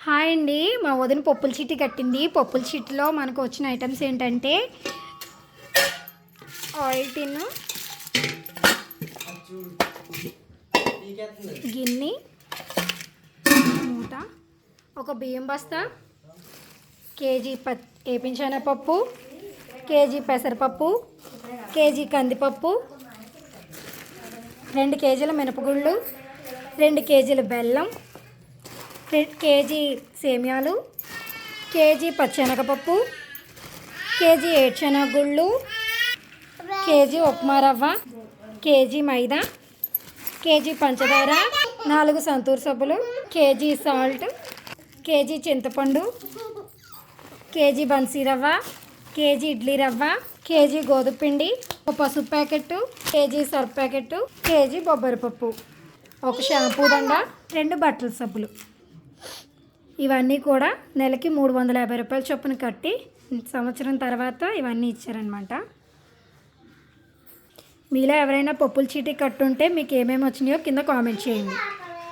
Hi అండి. మా వదిన పప్పుల చీటి కట్టింది. పప్పుల చీటిలో మనకు వచ్చిన ఐటమ్స్ ఏంటంటే ఆయిల్ టిన్ గిన్నె మూట ఒక బియ్యం బస్తా కేజీ ప ఏపించనపప్పు కేజీ పెసరపప్పు కేజీ కందిపప్పు రెండు కేజీల మినపగుళ్ళు రెండు కేజీల బెల్లం కేజీ సేమ్యాలు కేజీ పచ్చెనగపప్పు కేజీ ఏడ్చెనగుళ్ళు కేజీ ఉప్మా రవ్వ కేజీ మైదా కేజీ పంచదార నాలుగు సంతూర్ సబ్బులు K G salt K G చింతపండు కేజీ బన్సీ రవ్వ కేజీ ఇడ్లీ రవ్వ కేజీ గోధుమ పిండి ఒక పసుపు packet KG Surf packet KG బొబ్బరి పప్పు ఒక షాంపూ దండ రెండు బట్టల సబ్బులు. ఇవన్నీ కూడా నెలకి మూడు వందల యాభై రూపాయల చొప్పున కట్టి సంవత్సరం తర్వాత ఇవన్నీ ఇచ్చారనమాట మీలో ఎవరైనా పప్పుల చీటీ కట్టుంటే మీకు ఏమేమి వచ్చినాయో కింద కామెంట్ చేయండి.